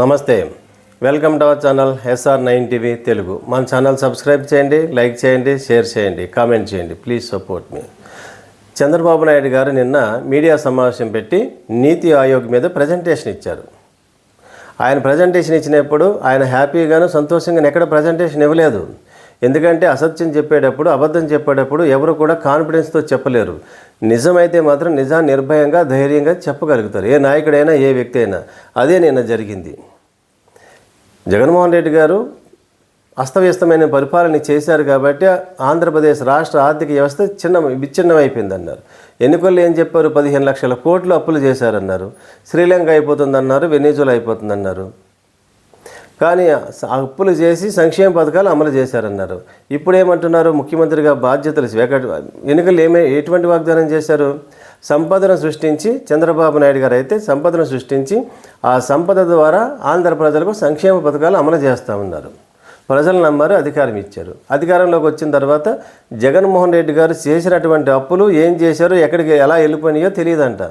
నమస్తే. Welcome to our channel SR nine TV Telugu. మన channel subscribe చేయండి like చేయండి షేర్ చేయండి కామెంట్ చేయండి. ప్లీజ్ సపోర్ట్ మీ. చంద్రబాబు నాయుడు గారు నిన్న మీడియా సమావేశం పెట్టి నీతి ఆయోగ్ మీద ప్రజెంటేషన్ ఇచ్చారు. ఆయన ప్రజెంటేషన్ ఇచ్చినప్పుడు ఆయన హ్యాపీగాను సంతోషంగా ఎక్కడ ప్రజెంటేషన్ ఇవ్వలేదు. ఎందుకంటే అసత్యం చెప్పేటప్పుడు అబద్ధం చెప్పేటప్పుడు ఎవరు కూడా కాన్ఫిడెన్స్తో చెప్పలేరు. నిజమైతే మాత్రం నిజాన్ని నిర్భయంగా ధైర్యంగా చెప్పగలుగుతారు. ఏ నాయకుడైనా ఏ వ్యక్తి అయినా. అదే నిన్న జరిగింది. జగన్మోహన్ రెడ్డి గారు అస్తవ్యస్తమైన పరిపాలన చేశారు కాబట్టి ఆంధ్రప్రదేశ్ రాష్ట్ర ఆర్థిక వ్యవస్థ చిన్న విచ్ఛిన్నమైపోయిందన్నారు. ఎన్నికల్లో ఏం చెప్పారు? పదిహేను లక్షల కోట్లు అప్పులు చేశారన్నారు. శ్రీలంక అయిపోతుందన్నారు వెనేజులా అయిపోతుందన్నారు. కానీ అప్పులు చేసి సంక్షేమ పథకాలు అమలు చేశారన్నారు. ఇప్పుడు ఏమంటున్నారు ముఖ్యమంత్రిగా బాధ్యతలు స్వీకర ఎన్నికలు ఏమే ఎటువంటి వాగ్దానం చేశారు? సంపదను సృష్టించి చంద్రబాబు నాయుడు గారు అయితే సంపదను సృష్టించి ఆ సంపద ద్వారా ఆంధ్ర ప్రజలకు సంక్షేమ పథకాలు అమలు చేస్తూ ఉన్నారు ప్రజలు నమ్మారు అధికారం ఇచ్చారు. అధికారంలోకి వచ్చిన తర్వాత జగన్మోహన్ రెడ్డి గారు చేసినటువంటి అప్పులు ఏం చేశారో ఎక్కడికి ఎలా వెళ్ళిపోయినాయో తెలియదంట.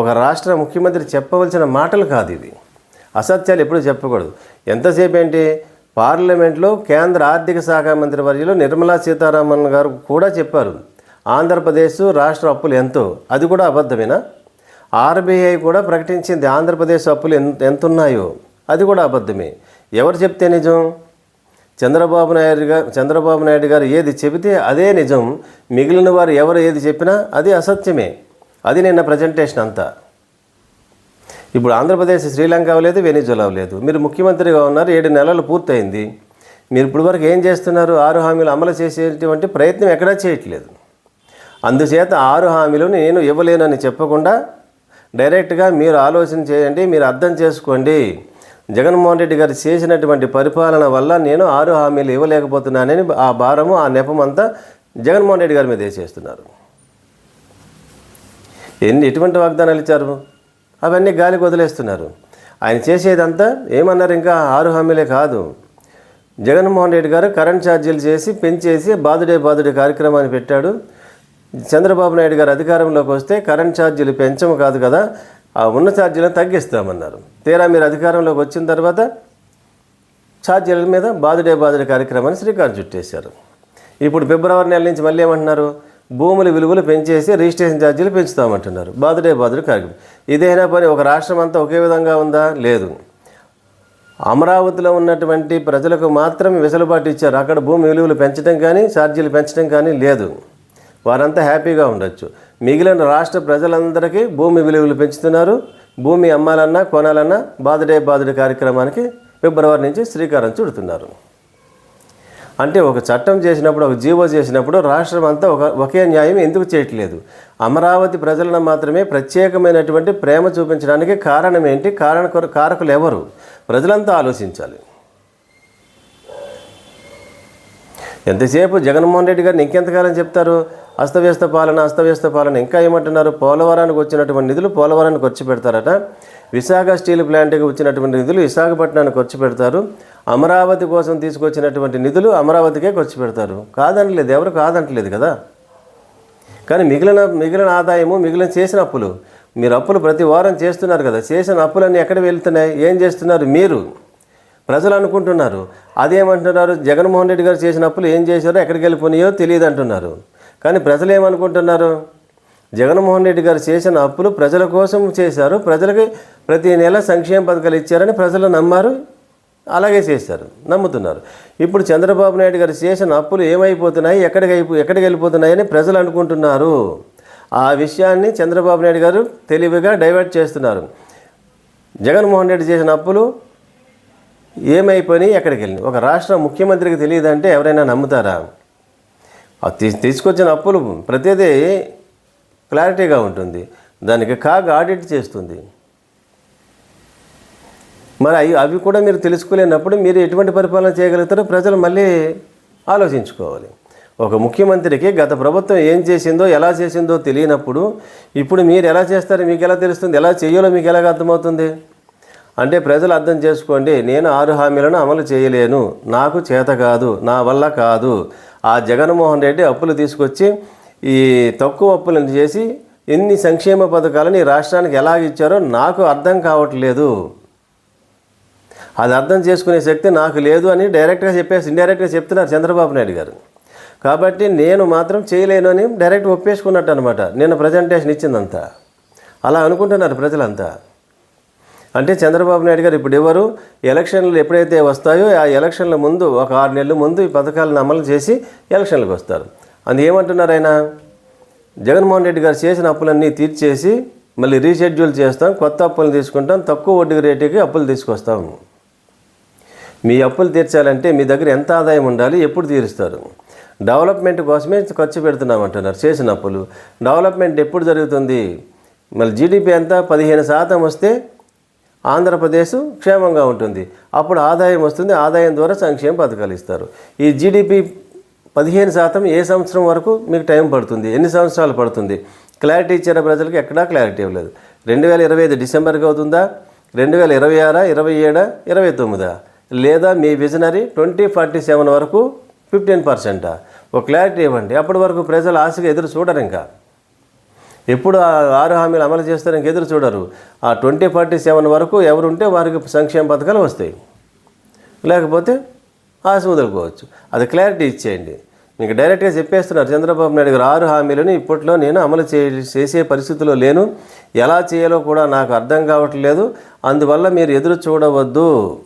ఒక రాష్ట్ర ముఖ్యమంత్రి చెప్పవలసిన మాటలు కాదు ఇవి. అసత్యాలు ఎప్పుడు చెప్పకూడదు. ఎంతసేపు ఏంటి పార్లమెంట్లో కేంద్ర ఆర్థిక శాఖ మంత్రి వర్యులు నిర్మలా సీతారామన్ గారు కూడా చెప్పారు. ఆంధ్రప్రదేశ్ రాష్ట్ర అప్పులు ఎంతో? అది కూడా అబద్ధమేనా? ఆర్బీఐ కూడా ప్రకటించింది ఆంధ్రప్రదేశ్ అప్పులు ఎంత ఎంత ఉన్నాయో అది కూడా అబద్ధమే. ఎవరు చెప్తే నిజం? చంద్రబాబు నాయుడు గారు చంద్రబాబు నాయుడు గారు ఏది చెబితే అదే నిజం. మిగిలిన వారు ఎవరు ఏది చెప్పినా అది అసత్యమే. అది నిన్న ప్రజెంటేషన్ అంతా. ఇప్పుడు ఆంధ్రప్రదేశ్ శ్రీలంక అవ్వలేదు వెనిజులా అవ్వలేదు. మీరు ముఖ్యమంత్రిగా ఉన్నారు ఏడు నెలలు పూర్తయింది. మీరు ఇప్పుడు వరకు ఏం చేస్తున్నారు? ఆరు హామీలు అమలు చేసేటువంటి ప్రయత్నం ఎక్కడా చేయట్లేదు. అందుచేత ఆరు హామీలు నేను ఇవ్వలేనని చెప్పకుండా డైరెక్ట్గా మీరు ఆలోచన చేయండి మీరు అర్థం చేసుకోండి. జగన్మోహన్ రెడ్డి గారు చేసినటువంటి పరిపాలన వల్ల నేను ఆరు హామీలు ఇవ్వలేకపోతున్నానని ఆ భారము ఆ నెపం అంతా జగన్మోహన్ రెడ్డి గారి మీద వేసేస్తున్నారు ఎన్ని ఎటువంటి వాగ్దానాలు ఇచ్చారు? అవన్నీ గాలికి వదిలేస్తున్నారు. ఆయన చేసేదంతా ఏమన్నారు ఇంకా? ఆరు హామీలే కాదు. జగన్మోహన్ రెడ్డి గారు కరెంట్ ఛార్జీలు చేసి పెంచేసి బాదుడే బాదుడే కార్యక్రమాన్ని పెట్టాడు. చంద్రబాబు నాయుడు గారు అధికారంలోకి వస్తే కరెంట్ ఛార్జీలు పెంచము కాదు కదా ఆ ఉన్న ఛార్జీలను తగ్గిస్తామన్నారు. తీరా మీరు అధికారంలోకి వచ్చిన తర్వాత ఛార్జీల మీద బాదుడే బాదుడే కార్యక్రమాన్ని శ్రీకారం చుట్టేశారు. ఇప్పుడు ఫిబ్రవరి నెల నుంచి మళ్ళీ ఏమంటున్నారు? భూముల విలువలు పెంచేసి రిజిస్ట్రేషన్ ఛార్జీలు పెంచుతామంటున్నారు. బాదుడే బాదుడే కార్యక్రమం. ఇదైనా పని? ఒక రాష్ట్రం అంతా ఒకే విధంగా ఉందా? లేదు. అమరావతిలో ఉన్నటువంటి ప్రజలకు మాత్రమే వెసులుబాటు ఇచ్చారు. అక్కడ భూమి విలువలు పెంచడం కానీ ఛార్జీలు పెంచడం కానీ లేదు. వారంతా హ్యాపీగా ఉండొచ్చు. మిగిలిన రాష్ట్ర ప్రజలందరికీ భూమి విలువలు పెంచుతున్నారు. భూమి అమ్మాలన్నా కొనాలన్నా బాదుడే బాదుడే కార్యక్రమానికి ఫిబ్రవరి నుంచి శ్రీకారం చుడుతున్నారు. అంటే ఒక చట్టం చేసినప్పుడు ఒక జీవో చేసినప్పుడు రాష్ట్రం అంతా ఒక ఒకే న్యాయం ఎందుకు చేయట్లేదు? అమరావతి ప్రజలను మాత్రమే ప్రత్యేకమైనటువంటి ప్రేమ చూపించడానికి కారణం ఏంటి? కారణ కారకులు ఎవరు? ప్రజలంతా ఆలోచించాలి. ఎంతసేపు జగన్మోహన్ రెడ్డి గారిని ఇంకెంతకాలం చెప్తారు? అస్తవ్యస్త పాలన అస్తవ్యస్త పాలన ఇంకా ఏమంటున్నారు? పోలవరానికి వచ్చినటువంటి నిధులు పోలవరానికి ఖర్చు పెడతారట. విశాఖ స్టీల్ ప్లాంట్కి వచ్చినటువంటి నిధులు విశాఖపట్నానికి ఖర్చు పెడతారు. అమరావతి కోసం తీసుకొచ్చినటువంటి నిధులు అమరావతికే ఖర్చు పెడతారు. కాదనట్లేదు ఎవరు కాదంటలేదు కదా. కానీ మిగిలిన మిగిలిన ఆదాయము మిగిలిన చేసిన అప్పులు. మీరు అప్పులు ప్రతి వారం చేస్తున్నారు కదా. చేసిన అప్పులన్నీ ఎక్కడ వెళ్తున్నాయి? ఏం చేస్తున్నారు మీరు? ప్రజలు అనుకుంటున్నారు. అదేమంటున్నారు? జగన్మోహన్ రెడ్డి గారు చేసిన అప్పులు ఏం చేశారో ఎక్కడికి వెళ్ళిపోయినాయో తెలియదు అంటున్నారు కానీ ప్రజలు ఏమనుకుంటున్నారు? జగన్మోహన్ రెడ్డి గారు చేసిన అప్పులు ప్రజల కోసం చేశారు. ప్రజలకి ప్రతి నెల సంక్షేమ పథకాలు ఇచ్చారని ప్రజలు నమ్మారు. అలాగే చేశారు. నమ్ముతున్నారు. ఇప్పుడు చంద్రబాబు నాయుడు గారు చేసిన అప్పులు ఏమైపోతున్నాయి? ఎక్కడికి అయిపో ఎక్కడికి వెళ్ళిపోతున్నాయని ప్రజలు అనుకుంటున్నారు. ఆ విషయాన్ని చంద్రబాబు నాయుడు గారు తెలివిగా డైవర్ట్ చేస్తున్నారు. జగన్మోహన్ రెడ్డి చేసిన అప్పులు ఏమైపోయినాయి? ఎక్కడికి వెళ్ళినాయి? ఒక రాష్ట్ర ముఖ్యమంత్రికి తెలియదంటే ఎవరైనా నమ్ముతారా? తీసుకొచ్చిన అప్పులు ప్రతిదీ క్లారిటీగా ఉంటుంది. దానికి కాగ్ ఆడిట్ చేస్తుంది. మరి అవి అవి కూడా మీరు తెలుసుకోలేనప్పుడు మీరు ఎటువంటి పరిపాలన చేయగలుగుతారో ప్రజలు మళ్ళీ ఆలోచించుకోవాలి. ఒక ముఖ్యమంత్రికి గత ప్రభుత్వం ఏం చేసిందో ఎలా చేసిందో తెలియనప్పుడు ఇప్పుడు మీరు ఎలా చేస్తారో మీకు ఎలా తెలుస్తుంది? ఎలా చేయాలో మీకు ఎలాగ అర్థమవుతుంది? అంటే ప్రజలు అర్థం చేసుకోండి నేను ఆరు హామీలను అమలు చేయలేను. నాకు చేత కాదు నా వల్ల కాదు. ఆ జగన్మోహన్ రెడ్డి అప్పులు తీసుకొచ్చి ఈ తక్కువ అప్పులను చేసి ఎన్ని సంక్షేమ పథకాలను ఈ రాష్ట్రానికి ఎలా ఇచ్చారో నాకు అర్థం కావట్లేదు. అది అర్థం చేసుకునే శక్తి నాకు లేదు అని డైరెక్ట్గా చెప్పేసి ఇండైరెక్ట్గా చెప్తున్నారు చంద్రబాబు నాయుడు గారు. కాబట్టి నేను మాత్రం చేయలేను అని డైరెక్ట్ ఒప్పేసుకున్నట్టు అనమాట నేను ప్రజెంటేషన్ ఇచ్చిందంతా. అలా అనుకుంటున్నారు ప్రజలంతా. అంటే చంద్రబాబు నాయుడు గారు ఇప్పుడు ఎవరు? ఎలక్షన్లు ఎప్పుడైతే వస్తాయో ఆ ఎలక్షన్ల ముందు ఒక ఆరు నెలల ముందు ఈ పథకాలను అమలు చేసి ఎలక్షన్లకు వస్తారు. అది ఏమంటున్నారు ఆయన? జగన్మోహన్ రెడ్డి గారు చేసిన అప్పులన్నీ తీర్చేసి మళ్ళీ రీషెడ్యూల్ చేస్తాం కొత్త అప్పులు తీసుకుంటాం తక్కువ వడ్డీ రేటుకి అప్పులు తీసుకొస్తాం. మీ అప్పులు తీర్చాలంటే మీ దగ్గర ఎంత ఆదాయం ఉండాలి ఎప్పుడు తీరుస్తారు? డెవలప్మెంట్ కోసమే ఖర్చు పెడుతున్నామంటున్నారు చేసిన అప్పులు. డెవలప్మెంట్ ఎప్పుడు జరుగుతుంది? మళ్ళీ జీడిపి ఎంత? పదిహేను శాతం వస్తే ఆంధ్రప్రదేశ్ క్షేమంగా ఉంటుంది. అప్పుడు ఆదాయం వస్తుంది. ఆదాయం ద్వారా సంక్షేమ పథకాలు ఇస్తారు. ఈ జీడిపి పదిహేను శాతం ఏ సంవత్సరం వరకు మీకు టైం పడుతుంది? ఎన్ని సంవత్సరాలు పడుతుంది? క్లారిటీ ఇచ్చిన ప్రజలకు ఎక్కడా క్లారిటీ ఇవ్వలేదు. రెండు వేల ఇరవై ఐదు డిసెంబర్కి అవుతుందా? రెండు వేల ఇరవై ఆరా ఇరవై ఏడా ఇరవై తొమ్మిదా? లేదా మీ విజనరీ ట్వంటీ ఫార్టీ సెవెన్ వరకు ఫిఫ్టీన్ పర్సెంటా? ఒక క్లారిటీ ఇవ్వండి. అప్పటి వరకు ప్రజలు ఆశగా ఎదురు చూడరు ఇంకా. ఎప్పుడు ఆ ఆరు హామీలు అమలు చేస్తారని ఎదురు చూడరు. ఆ ట్వంటీ ఫార్టీ సెవెన్ వరకు ఎవరుంటే వారికి సంక్షేమ పథకాలు వస్తాయి. లేకపోతే ఆశ వదులుకోవచ్చు. అది క్లారిటీ ఇచ్చేయండి. మీకు డైరెక్ట్గా చెప్పేస్తున్నారు చంద్రబాబు నాయుడు గారు ఆరు హామీలను ఇప్పట్లో నేను అమలు చే చేసే పరిస్థితిలో లేను. ఎలా చేయాలో కూడా నాకు అర్థం కావట్లేదు. అందువల్ల మీరు ఎదురు చూడవద్దు.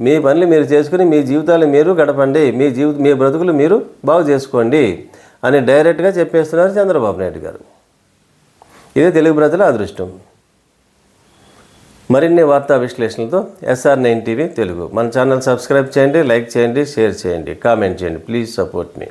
మీ పనులు మీరు చేసుకుని మీ జీవితాలు మీరు గడపండి. మీ జీవి మీ బ్రతుకులు మీరు బాగు చేసుకోండి అని డైరెక్ట్గా చెప్పేస్తున్నారు చంద్రబాబు నాయుడు గారు. ఇదే తెలుగు ప్రజల అదృష్టం. మరిన్ని వార్తా విశ్లేషణలతో ఎస్ఆర్ నైన్ టీవీ తెలుగు. మన ఛానల్ సబ్స్క్రైబ్ చేయండి లైక్ చేయండి షేర్ చేయండి కామెంట్ చేయండి. Please support me.